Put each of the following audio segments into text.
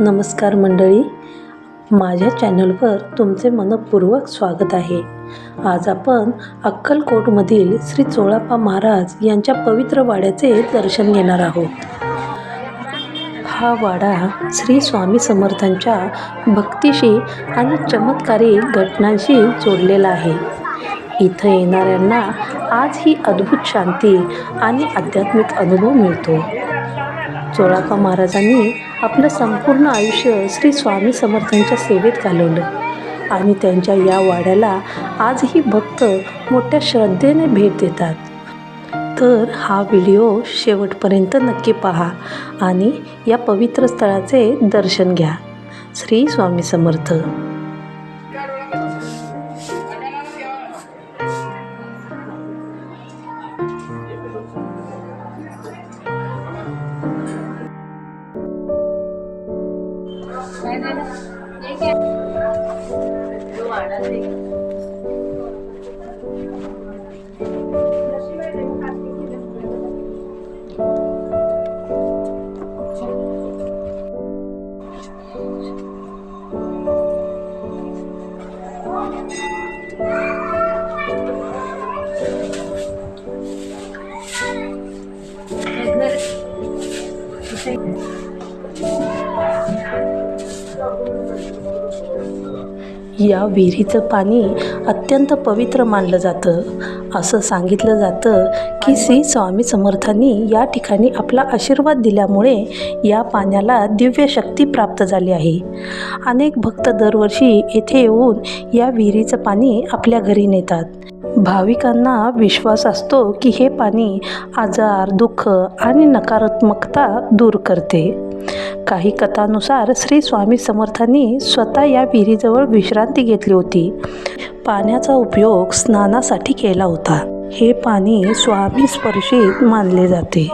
नमस्कार मंडळी. माझ्या चॅनलवर तुमचे मनपूर्वक स्वागत आहे. आज आपण अक्कलकोटमधील श्री चोळाप्पा महाराज यांच्या पवित्र वाड्याचे दर्शन घेणार आहोत. हा वाडा श्री स्वामी समर्थांच्या भक्तीशी आणि चमत्कारी घटनांशी जोडलेला आहे. इथं येणाऱ्यांना आज ही अद्भुत शांती आणि आध्यात्मिक अनुभव मिळतो. चोळाका महाराजांनी आपलं संपूर्ण आयुष्य श्री स्वामी समर्थांच्या सेवेत घालवलं. आणि त्यांच्या या वाड्याला आजही भक्त मोठ्या श्रद्धेने भेट देतात. तर हा व्हिडिओ शेवटपर्यंत नक्की पहा आणि या पवित्र स्थळाचे दर्शन घ्या. श्री स्वामी समर्थ. या विहिरीचं पाणी अत्यंत पवित्र मानलं जातं. असं सांगितलं जातं की श्री स्वामी समर्थांनी या ठिकाणी आपला आशीर्वाद दिल्यामुळे या पाण्याला दिव्य शक्ती प्राप्त झाली आहे. अनेक भक्त दरवर्षी येथे येऊन या विहिरीचं पाणी आपल्या घरी नेतात. भाविकांना विश्वास असतो की हे पाणी आजार दुःख आणि नकारात्मकता दूर करते. काही कथानुसार श्री स्वामी समर्थांनी स्वतः या विहिरीजवळ विश्रांती घेतली होती. पाण्याचा उपयोग स्नानासाठी केला होता. हे पाणी स्वामी स्पर्शित मानले जाते.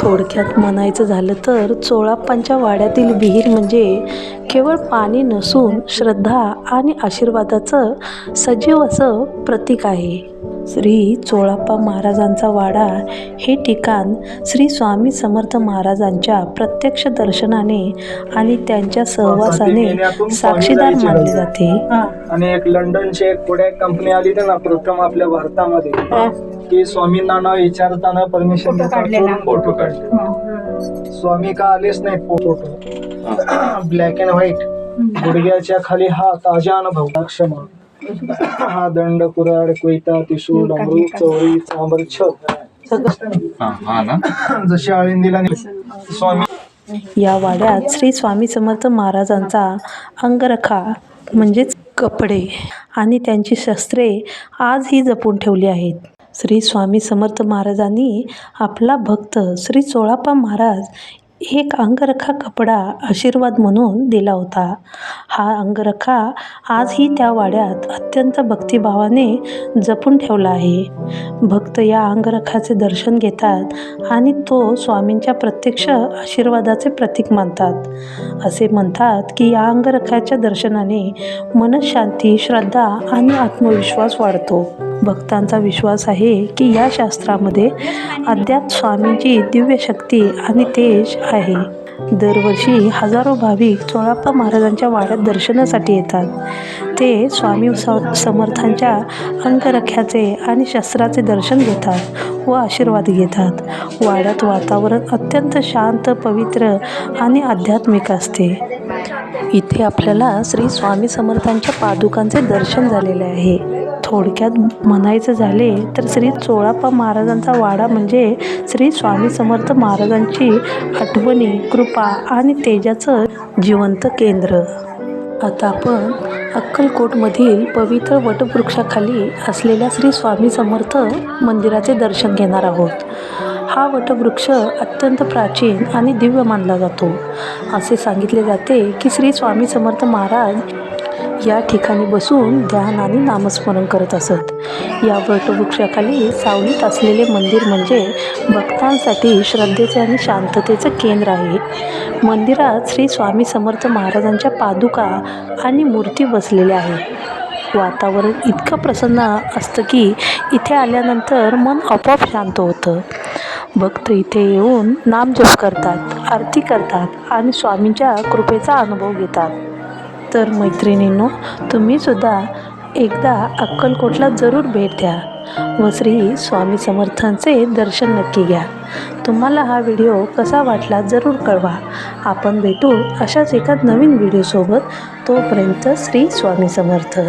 थोडक्यात म्हणायचं झालं तर चोळाप्पांच्या वाड्यातील विहीर म्हणजे केवळ पाणी नसून श्रद्धा आणि आशीर्वादाचं सजीव असं प्रतीक आहे. श्री चोळाप्पा महाराजांचा वाडा हे ठिकाण श्री स्वामी समर्थ महाराजांच्या प्रत्यक्ष दर्शनाने आणि त्यांच्या सहवासाने साक्षीदार मानले जाते. आणि एक लंडनची एक पुढे कंपनी आली होती ना प्रथम आपल्या भारतामध्ये. की स्वामींना नाव विचारताना परमिशन फोटो काढले. स्वामी का आलेच नाही फोटो ब्लॅक अँड व्हाईट गुडघ्याच्या खाली हा ताजा अनुभव क्षमा हा दंड कुराड कोयता डमरू चवळी चांबर छत हा जशी आळंदीला. स्वामी. या वाड्यात श्री स्वामी समर्थ महाराजांचा अंगरखा म्हणजेच कपडे आणि त्यांची शस्त्रे आजही जपून ठेवली आहेत. श्री स्वामी समर्थ महाराजांनी आपला भक्त श्री चोळाप्पा महाराज एक अंगरखा कपडा आशीर्वाद म्हणून दिला होता. हा अंगरखा आजही त्या वाड्यात अत्यंत भक्तिभावाने जपून ठेवला आहे. भक्त या अंगरखाचे दर्शन घेतात आणि तो स्वामींच्या प्रत्यक्ष आशीर्वादाचे प्रतीक मानतात. असे म्हणतात की या अंगरखाच्या दर्शनाने मनशांती श्रद्धा आणि आत्मविश्वास वाढतो. भक्तांचा विश्वास आहे की या शास्त्रामध्ये अद्याप स्वामींची दिव्य शक्ती आणि तेज आहे. दरवर्षी हजारो भाविक चोळाप्पा महाराजांच्या वाड्यात दर्शनासाठी येतात. ते स्वामी स- समर्थांच्या अंगरख्याचे आणि शस्त्राचे दर्शन घेतात व आशीर्वाद घेतात. वाड्यात वातावरण अत्यंत शांत पवित्र आणि आध्यात्मिक असते. इथे आपल्याला श्री स्वामी समर्थांच्या पादुकांचे दर्शन झालेले आहे. थोडक्यात म्हणायचं झाले तर श्री चोळाप्पा महाराजांचा वाडा म्हणजे श्री स्वामी समर्थ महाराजांची आठवणी कृपा आणि तेजाचं जिवंत केंद्र. आता आपण अक्कलकोटमधील पवित्र वटवृक्षाखाली असलेल्या श्री स्वामी समर्थ मंदिराचे दर्शन घेणार आहोत. हा वटवृक्ष अत्यंत प्राचीन आणि दिव्य मानला जातो. असे सांगितले जाते की श्री स्वामी समर्थ महाराज या ठिकाणी बसून ध्यान आणि नामस्मरण करत असत. या वटवृक्षाखाली सावलीत असलेले मंदिर म्हणजे भक्तांसाठी श्रद्धेचे आणि शांततेचं केंद्र आहे. मंदिरात श्री स्वामी समर्थ महाराजांच्या पादुका आणि मूर्ती बसलेल्या आहेत. वातावरण इतकं प्रसन्न असतं की इथे आल्यानंतर मन आपोआप शांत होतं. भक्त इथे येऊन नामजप करतात आरती करतात आणि स्वामींच्या कृपेचा अनुभव घेतात. तर मैत्रिणींनो तुम्ही सुद्धा एकदा अक्कलकोटला जरूर भेट द्या. व श्री स्वामी समर्थांचे दर्शन नक्की घ्या. तुम्हाला हा व्हिडिओ कसा वाटला जरूर कळवा. आपण भेटू अशाच एका नवीन व्हिडिओसोबत. तोपर्यंत श्री स्वामी समर्थ.